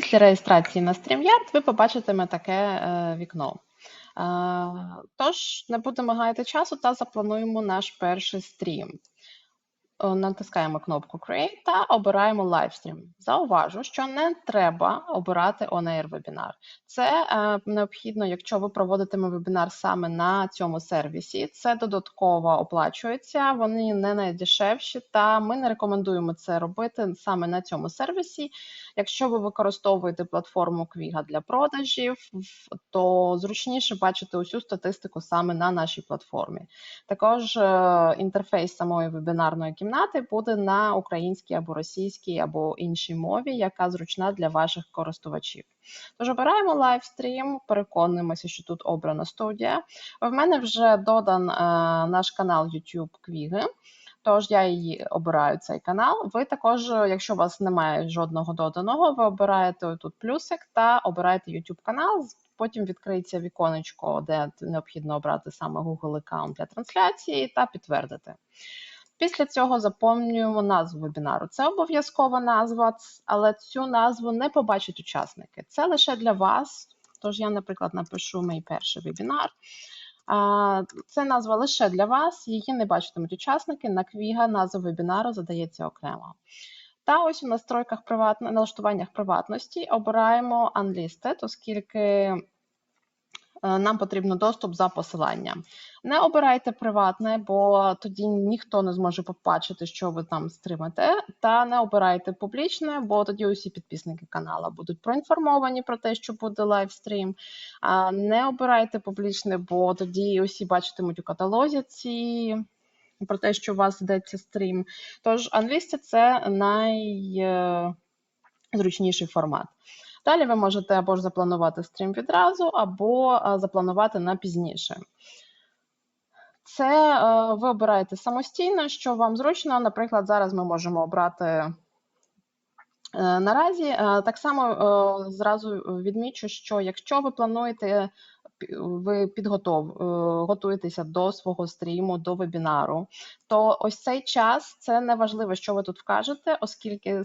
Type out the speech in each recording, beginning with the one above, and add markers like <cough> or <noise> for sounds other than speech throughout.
Після реєстрації на StreamYard ви побачитиме таке е, вікно. Е, Тож, не будемо гаяти часу та заплануємо наш перший стрім. Е, Натискаємо кнопку Create та обираємо Livestream. Зауважу, що не треба обирати On-Air вебінар. Це е, необхідно, якщо ви проводитиме вебінар саме на цьому сервісі. Це додатково оплачується, вони не найдешевші, та ми не рекомендуємо це робити саме на цьому сервісі. Якщо ви використовуєте платформу Квіга для продажів, то зручніше бачити усю статистику саме на нашій платформі. Також е, інтерфейс самої вебінарної кімнати буде на українській або російській або іншій мові, яка зручна для ваших користувачів. Тож обираємо лайвстрім, переконуємося, що тут обрана студія. В мене вже додан е, наш канал YouTube Квіги. Тож я її обираю цей канал. Ви також, е, якщо у вас немає жодного доданого, ви обираєте тут плюсик та обираєте YouTube канал. Потім відкриється віконечко, де необхідно обрати саме Google аккаунт для трансляції та підтвердити. Після цього заповнюємо назву вебінару. Це обов'язкова назва, але цю назву не побачать учасники. Це лише для вас. Тож я, наприклад, напишу мій перший вебінар. Це назва лише для вас, її не бачитимуть учасники. На квіга назва вебінару задається окремо. Та ось у настройках приватно, налаштуваннях приватності обираємо Unlisted, оскільки нам потрібно доступ за посиланням. Не обирайте приватне, бо тоді ніхто не зможе побачити, що ви там стримите. Та не обирайте публічне, бо тоді усі підписники каналу будуть проінформовані про те, що буде лайвстрім. Не обирайте публічне, бо тоді усі бачитимуть у каталозі ці про те, що у вас йдеться стрім. Тож Unlisted – це найзручніший формат. Далі ви можете або ж запланувати стрім відразу, або запланувати на пізніше. Це е, ви обираєте самостійно, що вам зручно. Наприклад, зараз ми можемо обрати е, наразі. Е, Так само е, зразу відмічу, що якщо ви плануєте, ви підготов, е, готуєтеся до свого стріму, до вебінару, то ось цей час це не важливо, що ви тут вкажете, оскільки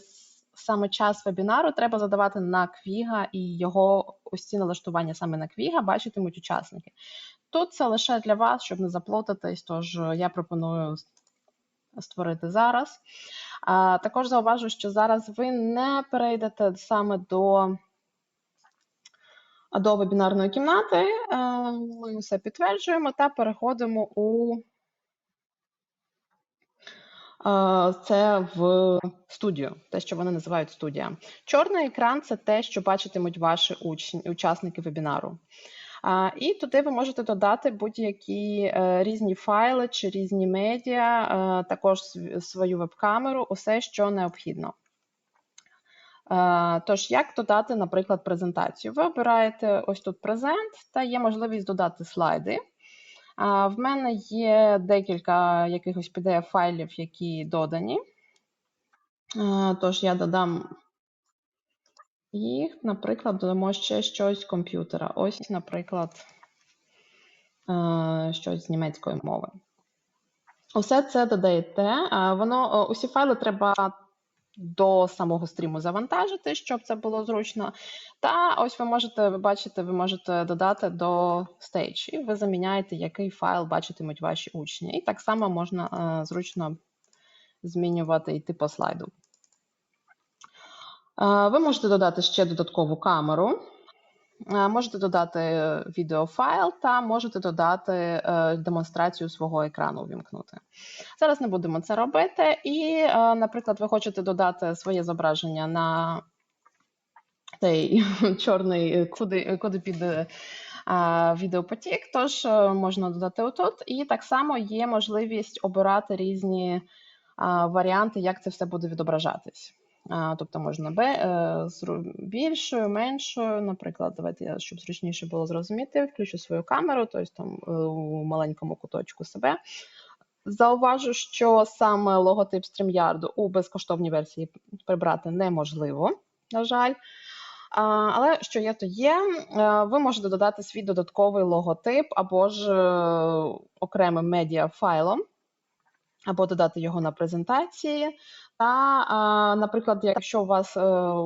саме час вебінару треба задавати на квіга і його ось ці налаштування саме на квіга бачитимуть учасники. Тут це лише для вас, щоб не заплутатись, тож я пропоную створити зараз. А, також зауважу, що зараз ви не перейдете саме до, до вебінарної кімнати. Е, Ми все підтверджуємо та переходимо у це в студію, те, що вони називають студія. Чорний екран це те, що бачитимуть ваші учні, учасники вебінару. І туди ви можете додати будь-які е, різні файли чи різні медіа, е, також свою веб-камеру, усе, що необхідно. Е, Тож, як додати, наприклад, презентацію? Ви обираєте ось тут презент, та є можливість додати слайди. В мене є декілька якихось PDF-файлів, які додані. Тож я додам їх, наприклад, додамо ще щось з комп'ютера. Ось, наприклад, щось з німецької мови. Усе це додаєте. Воно усі файли треба до самого стріму завантажити, щоб це було зручно. Та ось ви можете, ви бачите, ви можете додати до стейдж, і ви заміняєте, який файл бачитимуть ваші учні. І так само можна е, зручно змінювати йти по слайду. Е, Ви можете додати ще додаткову камеру. Е, Можете додати е, відеофайл та можете додати е, демонстрацію свого екрану увімкнути. Зараз не будемо це робити. І, наприклад, ви хочете додати своє зображення на цей <laughs> чорний, куди, куди піде відеопотік, тож можна додати отут. І так само є можливість обирати різні варіанти, як це все буде відображатись. Тобто можна е, більшою, меншою. Наприклад, давайте я, щоб зручніше було зрозуміти, включу свою камеру, тобто там е, у маленькому куточку себе. Зауважу, що саме логотип StreamYard у безкоштовній версії прибрати неможливо, на жаль. Але що є, то є. Е, Ви можете додати свій додатковий логотип або ж окремим медіафайлом, або додати його на презентації. Та, наприклад, якщо у вас е,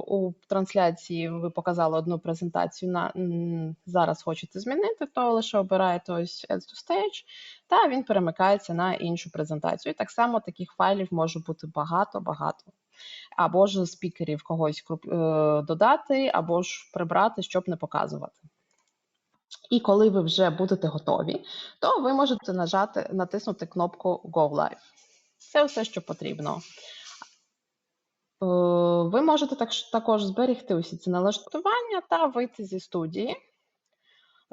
у трансляції ви показали одну презентацію, на зараз хочете змінити, то лише обираєте ось Add to Stage, та він перемикається на іншу презентацію. І так само таких файлів може бути багато-багато. Або ж спікерів когось е, додати, або ж прибрати, щоб не показувати. І коли ви вже будете готові, то ви можете нажати, натиснути кнопку Go Live. Це все, що потрібно. Е, Ви можете так, також зберегти усі ці налаштування та вийти зі студії.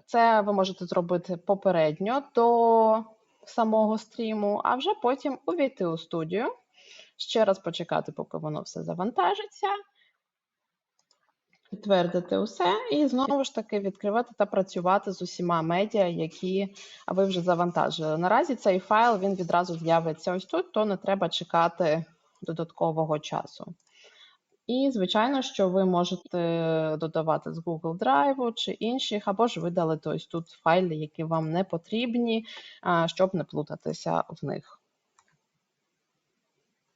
Це ви можете зробити попередньо до самого стріму, а вже потім увійти у студію, ще раз почекати, поки воно все завантажиться, підтвердити усе і знову ж таки відкривати та працювати з усіма медіа, які ви вже завантажили. Наразі цей файл він відразу з'явиться ось тут, то не треба чекати додаткового часу. І, звичайно, що ви можете додавати з Google Drive чи інших, або ж видалити ось тут файли, які вам не потрібні, щоб не плутатися в них.